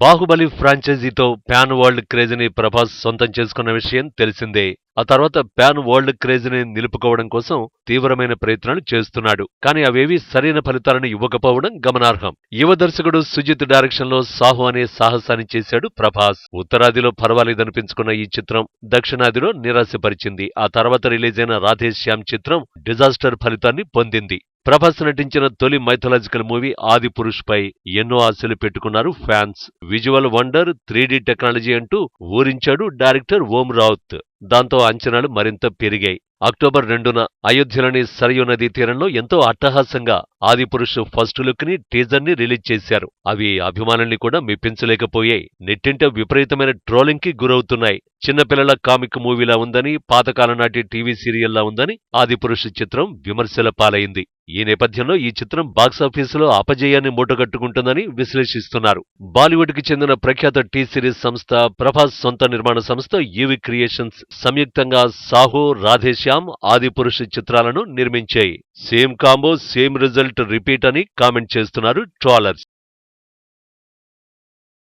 బాహుబలి ఫ్రాంచైజీతో pan world క్రేజ్ని ప్రభాస్ సొంతం చేసుకున్న విషయం తెలిసిందే. ఆ తర్వాత ప్యాన్ వరల్డ్ క్రేజ్ని నిలుపుకోవడం కోసం తీవ్రమైన ప్రయత్నాలు చేస్తున్నాడు. కానీ అవేవీ సరైన ఫలితాలను ఇవ్వకపోవడం గమనార్హం. యువ దర్శకుడు సుజిత్ డైరెక్షన్లో సాహు అనే సాహసాన్ని చేశాడు ప్రభాస్. ఉత్తరాదిలో పర్వాలేదనిపించుకున్న ఈ చిత్రం దక్షిణాదిలో నిరాశపరిచింది. ఆ తర్వాత రిలీజ్ అయిన రాధేశ్యామ్ చిత్రం డిజాస్టర్ ఫలితాన్ని పొందింది. ప్రభాస్ నటించిన తొలి మైథలాజికల్ మూవీ ఆది పురుష్ పై ఎన్నో ఆశలు పెట్టుకున్నారు fans. Visual wonder three technology అంటూ ఊరించాడు డైరెక్టర్ ఓం రావుత్. దాంతో అంచనాలు మరింత పెరిగాయి. అక్టోబర్ రెండున అయోధ్యలోని సరయూ నదీ తీరంలో ఎంతో అట్టహాసంగా ఆదిపురుష్ ఫస్ట్ లుక్ని టీజర్ని రిలీజ్ చేశారు. అవి అభిమానుల్ని కూడా మెప్పించలేకపోయాయి. నెట్టింట విపరీతమైన ట్రోలింగ్కి గురవుతున్నాయి చిన్నపిల్లల కామిక్ మూవీలా ఉందని పాతకాలం నాటి టీవీ సీరియల్లా ఉందని ఆదిపురుష్ చిత్రం విమర్శల పాలైంది. ఈ నేపథ్యంలో ఈ చిత్రం బాక్సాఫీసులో అపజయాన్ని మూటగట్టుకుంటుందని విశ్లేషిస్తున్నారు. బాలీవుడ్కి చెందిన ప్రఖ్యాత టీ సిరీస్ సంస్థ ప్రభాస్ సొంత నిర్మాణ సంస్థ యువి క్రియేషన్స్ సంయుక్తంగా సాహో రాధేశ్యామ్ ఆదిపురుష్ చిత్రాలను నిర్మించాయి. Same combo same result repeat అని కామెంట్ చేస్తున్నారు ట్రాలర్స్.